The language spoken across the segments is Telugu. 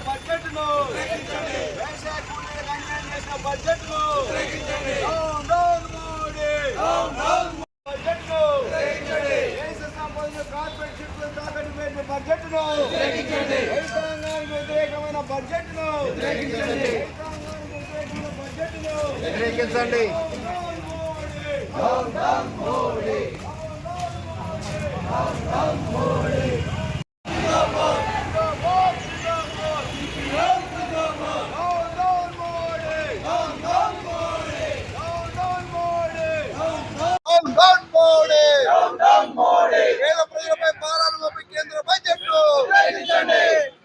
బడ్జెట్ను వ్యవసాయ కూలీలకు అన్యాయం చేసిన బడ్జెట్ను మోడీ. బడ్జెట్ను దేశ సంపదను కార్పొరేట్ శక్తులు తాకట్టు పెట్టిన బడ్జెట్ను రైతాంగానికి వ్యతిరేకమైన బడ్జెట్ను రైతాంగానికి వ్యతిరేకమైన బడ్జెట్ను వ్యతిరేకించండి పేద ప్రజలపై భారాలు మోపి కేంద్ర బడ్జెట్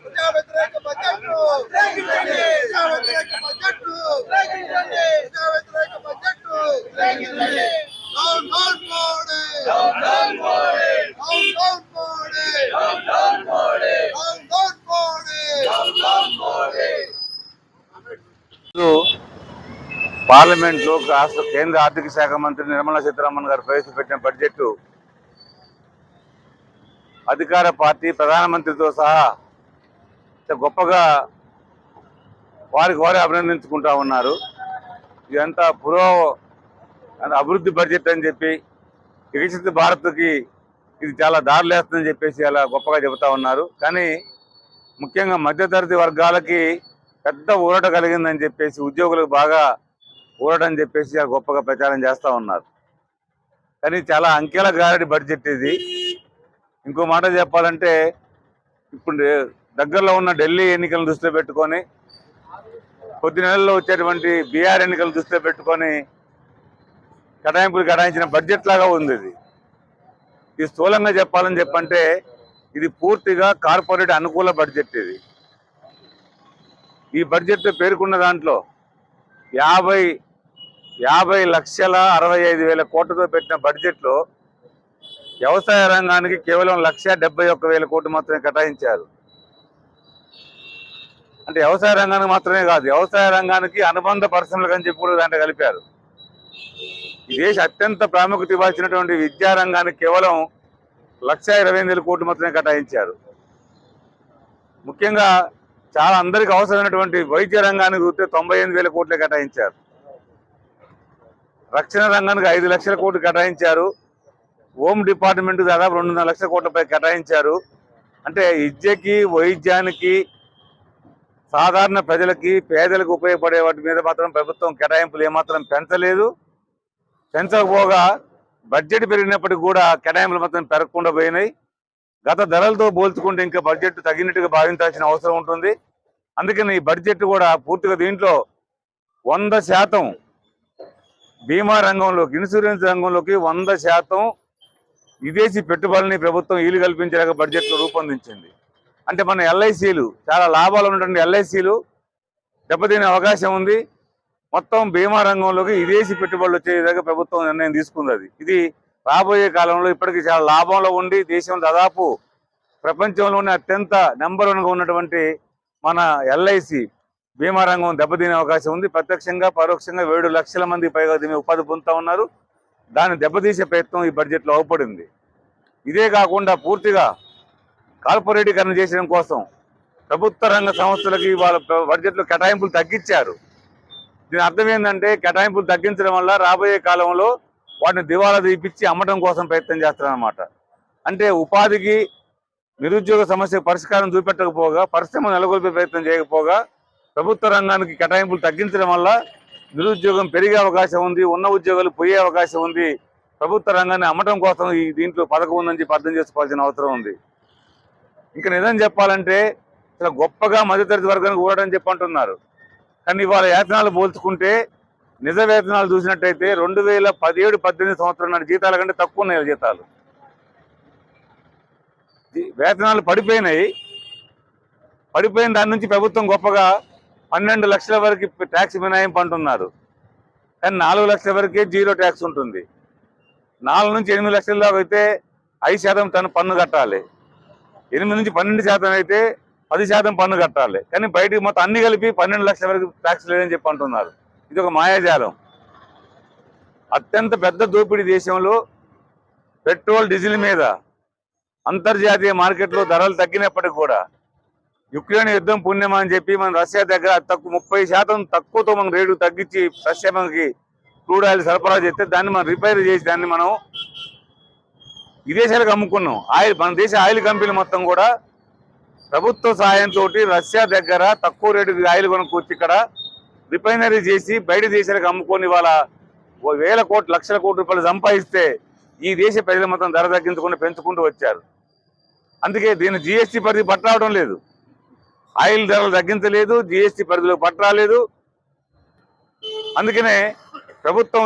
ప్రజా వ్యతిరేక బడ్జెట్ ప్రజా వ్యతిరేక బడ్జెట్ ప్రజా వ్యతిరేక budget down down Modi down down Modi down down Modi పార్లమెంట్లో రాష్ట్ర కేంద్ర ఆర్థిక శాఖ మంత్రి నిర్మలా సీతారామన్ గారు ప్రవేశపెట్టిన బడ్జెట్ అధికార పార్టీ ప్రధానమంత్రితో సహా గొప్పగా వారికి వారే అభినందించుకుంటా ఉన్నారు. ఇదంతా పురో అభివృద్ధి బడ్జెట్ అని చెప్పి వికసిత భారత్కి ఇది చాలా దారులేస్తుందని చెప్పేసి అలా గొప్పగా చెబుతా ఉన్నారు. కానీ ముఖ్యంగా మధ్యతరగతి వర్గాలకి పెద్ద ఊరట కలిగిందని చెప్పేసి ఉద్యోగులకు బాగా ఊరటని చెప్పేసి గొప్పగా ప్రచారం చేస్తూ ఉన్నారు. కానీ చాలా అంకెల గారడి బడ్జెట్ ఇది. ఇంకో మాట చెప్పాలంటే ఇప్పుడు దగ్గరలో ఉన్న ఢిల్లీ ఎన్నికలను దృష్టిలో పెట్టుకొని కొద్ది నెలల్లో వచ్చేటువంటి బీఆర్ ఎన్నికలు దృష్టిలో పెట్టుకొని కేటాయింపులు కేటాయించిన బడ్జెట్ లాగా ఉంది ఇది. ఇది స్థూలంగా చెప్పాలని చెప్పంటే ఇది పూర్తిగా కార్పొరేట్ అనుకూల బడ్జెట్ ఇది. ఈ బడ్జెట్ పేర్కొన్న దాంట్లో యాభై యాభై లక్షల అరవై ఐదు వేల కోట్లతో పెట్టిన బడ్జెట్లో వ్యవసాయ రంగానికి కేవలం లక్ష డెబ్బై ఒక్క వేల కోట్లు మాత్రమే కేటాయించారు. అంటే వ్యవసాయ రంగానికి మాత్రమే కాదు వ్యవసాయ రంగానికి అనుబంధ పరిశ్రమలకు అని చెప్పి కూడా దాంట్లో కలిపారు. ఈ దేశ అత్యంత ప్రాముఖ్యత ఇవ్వాల్సినటువంటి విద్యా రంగానికి కేవలం లక్ష ఇరవై ఎనిమిది వేల కోట్లు మాత్రమే కేటాయించారు. ముఖ్యంగా చాలా అందరికి అవసరమైనటువంటి వైద్య రంగానికి చూస్తే తొంభై ఎనిమిది వేల కోట్లే కేటాయించారు. రక్షణ రంగానికి ఐదు లక్షల కోట్లు కేటాయించారు. హోమ్ డిపార్ట్మెంట్ దాదాపు రెండున్నర లక్షల కోట్లపై కేటాయించారు. అంటే విద్యకి వైద్యానికి సాధారణ ప్రజలకి పేదలకు ఉపయోగపడే వాటి మీద మాత్రం ప్రభుత్వం కేటాయింపులు ఏమాత్రం పెంచలేదు. పెంచకపోగా బడ్జెట్ పెరిగినప్పటికీ కూడా కేటాయింపులు మాత్రం పెరగకుండా పోయినాయి. గత ధరలతో పోల్చుకుంటే ఇంకా బడ్జెట్ తగినట్టుగా భావించాల్సిన అవసరం ఉంటుంది. అందుకని ఈ బడ్జెట్ కూడా పూర్తిగా దీంట్లో వంద శాతం బీమా రంగంలోకి ఇన్సూరెన్స్ రంగంలోకి వంద శాతం విదేశీ పెట్టుబడులని ప్రభుత్వం ఈలు కల్పించేలాగా బడ్జెట్లో రూపొందించింది. అంటే మన ఎల్ఐసీలు చాలా లాభాలు ఉన్నటువంటి ఎల్ఐసీలు దెబ్బతినే అవకాశం ఉంది. మొత్తం బీమా రంగంలోకి విదేశీ పెట్టుబడులు వచ్చే విధంగా ప్రభుత్వం నిర్ణయం తీసుకుంది అది. ఇది రాబోయే కాలంలో ఇప్పటికీ చాలా లాభంలో ఉండి దేశం దాదాపు ప్రపంచంలోనే అత్యంత నెంబర్ వన్గా ఉన్నటువంటి మన ఎల్ఐసి బీమా రంగం దెబ్బతినే అవకాశం ఉంది. ప్రత్యక్షంగా పరోక్షంగా ఏడు లక్షల మంది పైగా దీని ఉపాధి పొందుతూ ఉన్నారు. దాన్ని దెబ్బతీసే ప్రయత్నం ఈ బడ్జెట్లో అవపడింది. ఇదే కాకుండా పూర్తిగా కార్పొరేటీకరణ చేయడం కోసం ప్రభుత్వ రంగ సంస్థలకి వాళ్ళ బడ్జెట్లో కేటాయింపులు తగ్గించారు. దీని అర్థం ఏంటంటే కేటాయింపులు తగ్గించడం వల్ల రాబోయే కాలంలో వాటిని దివాలా తీపిచ్చి అమ్మటం కోసం ప్రయత్నం చేస్తారన్నమాట. అంటే ఉపాధికి నిరుద్యోగ సమస్య పరిష్కారం చూపెట్టకపోగా పరిశ్రమ నెలకొల్పే ప్రయత్నం చేయకపోగా ప్రభుత్వ రంగానికి కేటాయింపులు తగ్గించడం వల్ల నిరుద్యోగం పెరిగే అవకాశం ఉంది ఉన్న ఉద్యోగాలు పోయే అవకాశం ఉంది. ప్రభుత్వ రంగాన్ని అమ్మటం కోసం ఈ దీంట్లో పథకం ఉందని చెప్పి అర్థం చేసుకోవాల్సిన అవసరం ఉంది. ఇంకా నిజం చెప్పాలంటే చాలా గొప్పగా మధ్యతరగతి వర్గానికి ఊరడని చెప్పి అంటున్నారు. కానీ ఇవాళ వేతనాలు పోల్చుకుంటే నిజ వేతనాలు చూసినట్టయితే రెండు వేల పదిహేడు పద్దెనిమిది సంవత్సరం నాటి జీతాల కంటే తక్కువ ఉన్నాయి జీతాలు. వేతనాలు పడిపోయినాయి. పడిపోయిన దాని నుంచి ప్రభుత్వం గొప్పగా పన్నెండు లక్షల వరకు ట్యాక్స్ మినహాయింపు అంటున్నారు. కానీ నాలుగు లక్షల వరకే జీరో ట్యాక్స్ ఉంటుంది. నాలుగు నుంచి ఎనిమిది లక్షల దాకా అయితే ఐదు శాతం తను పన్ను కట్టాలి. ఎనిమిది నుంచి పన్నెండు శాతం అయితే పది శాతం పన్ను కట్టాలి. కానీ బయటికి మొత్తం అన్ని కలిపి పన్నెండు లక్షల వరకు ట్యాక్స్ లేదని చెప్పి అంటున్నారు. ఇది ఒక మాయాజాలం. అత్యంత పెద్ద దోపిడీ దేశంలో పెట్రోల్ డీజిల్ మీద అంతర్జాతీయ మార్కెట్లో ధరలు తగ్గినప్పటికీ కూడా యుక్రెయిన్ యుద్ధం పుణ్యమా అని చెప్పి మన రష్యా దగ్గర తక్కువ ముప్పై శాతం తక్కువతో మనం రేటు తగ్గించి రష్యా మనకి క్రూడ్ ఆయిల్ సరఫరా చేస్తే దాన్ని మనం రిపేర్ చేసి దాన్ని మనం విదేశాలకు అమ్ముకున్నాం. ఆయిల్ మన దేశ ఆయిల్ కంపెనీ మొత్తం కూడా ప్రభుత్వ సహాయంతో రష్యా దగ్గర తక్కువ రేటుకి ఆయిల్ కొనుక్కొచ్చి ఇక్కడ రిఫైనరీ చేసి బయట దేశాలకు అమ్ముకొని వాళ్ళ వేల కోట్ల లక్షల కోట్ల రూపాయలు సంపాదిస్తే ఈ దేశ ప్రజలు మొత్తం ధర తగ్గించకుండా పెంచుకుంటూ వచ్చారు. అందుకే దీని జిఎస్టీ పరిధి పట్టరావడం లేదు. ఆయిల్ ధరలు తగ్గించలేదు జిఎస్టీ పరిధిలో పట్టరాలేదు. అందుకనే ప్రభుత్వం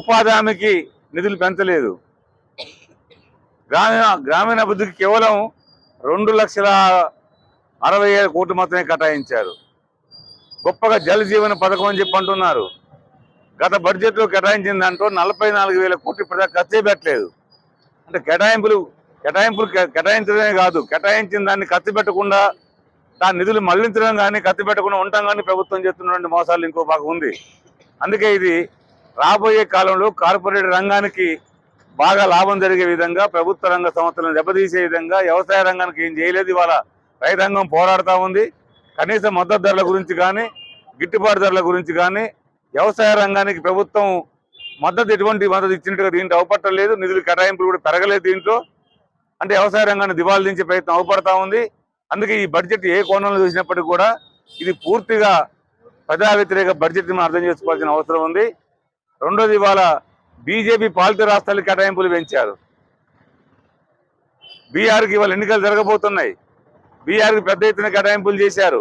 ఉపాధి హామీకి నిధులు పెంచలేదు. గ్రామీణ గ్రామీణాభివృద్ధికి కేవలం రెండు లక్షల అరవై ఏడు కోట్లు మాత్రమే కేటాయించారు. గొప్పగా జల జీవన పథకం అని చెప్పి అంటున్నారు. గత బడ్జెట్లో కేటాయించిన దాంట్లో నలభై నాలుగు వేల కోట్లు ఇప్పటిదాకా ఖర్చే పెట్టలేదు. అంటే కేటాయింపులు కేటాయింపులు కేటాయించడమే కాదు కేటాయించిన దాన్ని ఖర్చు పెట్టకుండా దాని నిధులు మళ్ళించడం కానీ కత్తి పెట్టకుండా ఉండటం కానీ ప్రభుత్వం చేస్తున్నటువంటి మోసాలు ఇంకో భాగం ఉంది. అందుకే ఇది రాబోయే కాలంలో కార్పొరేట్ రంగానికి బాగా లాభం జరిగే విధంగా ప్రభుత్వ రంగ సంస్థలను దెబ్బతీసే విధంగా వ్యవసాయ రంగానికి ఏం చేయలేదు ఇవాళ రైతాంగం పోరాడుతూ ఉంది. కనీస మద్దతు ధరల గురించి కానీ గిట్టుబాటు ధరల గురించి కానీ వ్యవసాయ రంగానికి ప్రభుత్వం మద్దతు ఎటువంటి మద్దతు ఇచ్చినట్టుగా దీంట్లో అవపట్టలేదు. నిధులు కేటాయింపులు కూడా పెరగలేదు దీంట్లో. అంటే వ్యవసాయ రంగాన్ని దివాళ దించే ప్రయత్నం అవపడతా ఉంది. అందుకే ఈ బడ్జెట్ ఏ కోణంలో చూసినప్పటికీ కూడా ఇది పూర్తిగా ప్రజా వ్యతిరేక బడ్జెట్ మనం అర్థం చేసుకోవాల్సిన అవసరం ఉంది. రెండోది ఇవాళ బీజేపీ పాలిత రాష్ట్రాలకి కేటాయింపులు పెంచారు. బీఆర్కి ఇవాళ ఎన్నికలు జరగబోతున్నాయి. బీఆర్కి పెద్ద ఎత్తున కేటాయింపులు చేశారు.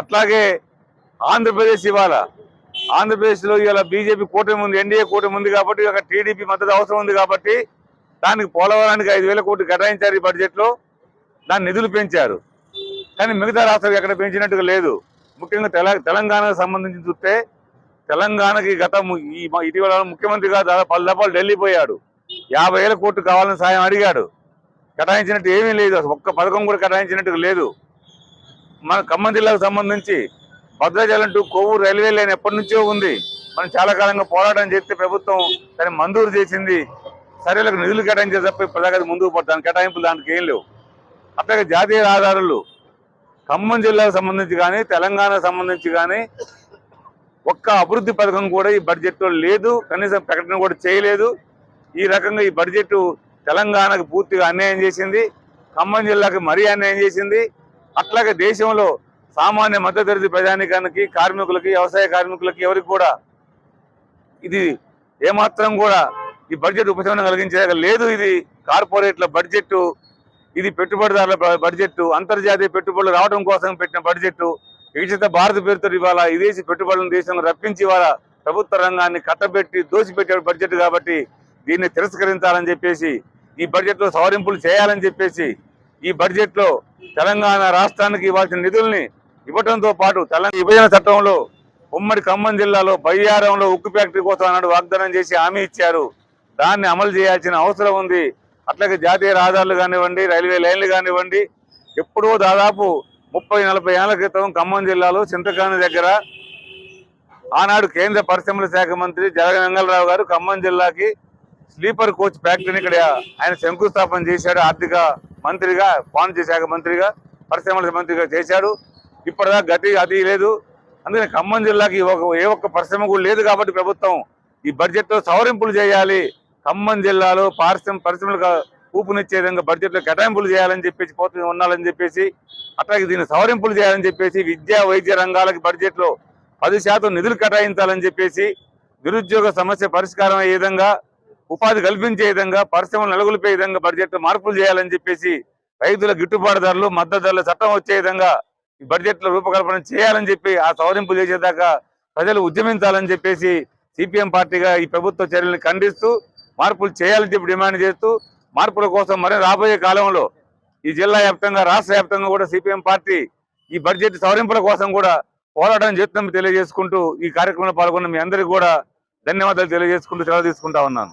అట్లాగే ఆంధ్రప్రదేశ్ ఇవాళ ఆంధ్రప్రదేశ్లో ఇవాళ బీజేపీ కూటమి ఉంది ఎన్డీఏ కూటమి ఉంది కాబట్టి ఒక టీడీపీ మద్దతు అవసరం ఉంది కాబట్టి దానికి పోలవరానికి ఐదు వేల కోట్లు కేటాయించారు ఈ బడ్జెట్లో దాని నిధులు పెంచారు. కానీ మిగతా రాష్ట్రాలు ఎక్కడ పెంచినట్టుగా లేదు. ముఖ్యంగా తెల తెలంగాణకు సంబంధించి చూస్తే తెలంగాణకి గత ఈ ఇటీవల ముఖ్యమంత్రిగా దాదాపు పలు దఫాలు ఢిల్లీ పోయాడు. యాభై వేల కోట్లు కావాలని సాయం అడిగాడు. కేటాయించినట్టు ఏమీ లేదు. ఒక్క పథకం కూడా కేటాయించినట్టుగా లేదు. మన ఖమ్మం జిల్లాకు సంబంధించి Bhadrachalam to Kovvur railway line ఎప్పటి నుంచో ఉంది. మనం చాలా కాలంగా పోరాటం చేస్తే ప్రభుత్వం దాన్ని మంజూరు చేసింది. సరేలకు నిధులు కేటాయించే తప్ప ఇప్పటిదాకా ముందుకు పడతాను కేటాయింపులు దానికి ఏం లేవు. అట్లాగే జాతీయ రహదారులు ఖమ్మం జిల్లాకు సంబంధించి కానీ తెలంగాణకు సంబంధించి కానీ ఒక్క అభివృద్ధి పథకం కూడా ఈ బడ్జెట్లో లేదు. కనీసం ప్రకటన కూడా చేయలేదు. ఈ రకంగా ఈ బడ్జెట్ తెలంగాణకు పూర్తిగా అన్యాయం చేసింది. ఖమ్మం జిల్లాకి మరీ అన్యాయం చేసింది. అట్లాగే దేశంలో సామాన్య మద్దతు ప్రజానికానికి కార్మికులకి వ్యవసాయ కార్మికులకి ఎవరికి కూడా ఇది ఏమాత్రం కూడా ఈ బడ్జెట్ ఉపశమనం కలిగించే లేదు. ఇది కార్పొరేట్ల బడ్జెట్ ఇది పెట్టుబడిదారుల బడ్జెట్ అంతర్జాతీయ పెట్టుబడులు రావడం కోసం పెట్టిన బడ్జెట్ వికసిత భారత పేరుతో ఇవాళ విదేశీ పెట్టుబడులను దేశంలో రప్పించి ఇవాళ ప్రభుత్వ రంగాన్ని కట్టబెట్టి దోషిపెట్టే బడ్జెట్ కాబట్టి దీన్ని తిరస్కరించాలని చెప్పేసి ఈ బడ్జెట్లో సవరింపులు చేయాలని చెప్పేసి ఈ బడ్జెట్లో తెలంగాణ రాష్ట్రానికి ఇవ్వాల్సిన నిధుల్ని ఇవ్వడంతో పాటు తెలంగాణ విభజన చట్టంలో ఉమ్మడి ఖమ్మం జిల్లాలో బయ్యారంలో ఉక్కు ఫ్యాక్టరీ కోసం అన్నాడు వాగ్దానం చేసి హామీ ఇచ్చారు. దాన్ని అమలు చేయాల్సిన అవసరం ఉంది. అట్లాగే జాతీయ రహదారులు కానివ్వండి రైల్వే లైన్లు కానివ్వండి ఎప్పుడో దాదాపు ముప్పై నలభై ఏళ్ళ క్రితం ఖమ్మం జిల్లాలో చింతకాని దగ్గర ఆనాడు కేంద్ర పరిశ్రమల శాఖ మంత్రి జగన్ గారు ఖమ్మం జిల్లాకి స్లీపర్ కోచ్ ఫ్యాక్టరీని ఇక్కడ ఆయన శంకుస్థాపన చేశాడు ఆర్థిక మంత్రిగా వాణిజ్య శాఖ మంత్రిగా పరిశ్రమల మంత్రిగా చేశాడు. ఇప్పటిదాకా గతి అది లేదు. అందుకని ఖమ్మం జిల్లాకి ఒక ఏ ఒక్క పరిశ్రమ కూడా లేదు కాబట్టి ప్రభుత్వం ఈ బడ్జెట్లో సవరింపులు చేయాలి. ఖమ్మం జిల్లాలో పారిశ్రమ పరిశ్రమలకు ఊపునిచ్చే విధంగా బడ్జెట్లో కేటాయింపులు చేయాలని చెప్పేసి పోతూ ఉండాలని చెప్పేసి అట్లాగే దీన్ని సవరింపులు చేయాలని చెప్పేసి విద్యా వైద్య రంగాలకి బడ్జెట్లో పది శాతం నిధులు కేటాయించాలని చెప్పేసి నిరుద్యోగ సమస్య పరిష్కారం అయ్యే విధంగా ఉపాధి కల్పించే విధంగా పరిశ్రమలు నెలకొల్పే విధంగా బడ్జెట్ మార్పులు చేయాలని చెప్పేసి రైతుల గిట్టుబాటు ధరలు మద్దతు ధరలు చట్టం వచ్చే విధంగా ఈ బడ్జెట్లో రూపకల్పన చేయాలని చెప్పి ఆ సవరింపులు చేసేదాకా ప్రజలు ఉద్యమించాలని చెప్పేసి సిపిఎం పార్టీగా ఈ ప్రభుత్వ చర్యలను ఖండిస్తూ మార్పులు చేయాలని చెప్పి డిమాండ్ చేస్తూ మార్పుల కోసం మరి రాబోయే కాలంలో ఈ జిల్లా వ్యాప్తంగా రాష్ట్ర వ్యాప్తంగా కూడా సిపిఎం పార్టీ ఈ బడ్జెట్ సవరింపుల కోసం కూడా పోరాటం చేస్తున్నాం తెలియజేసుకుంటూ ఈ కార్యక్రమంలో పాల్గొన్న మీ అందరికీ కూడా ధన్యవాదాలు తెలియజేసుకుంటూ సెలవు తీసుకుంటా ఉన్నాను.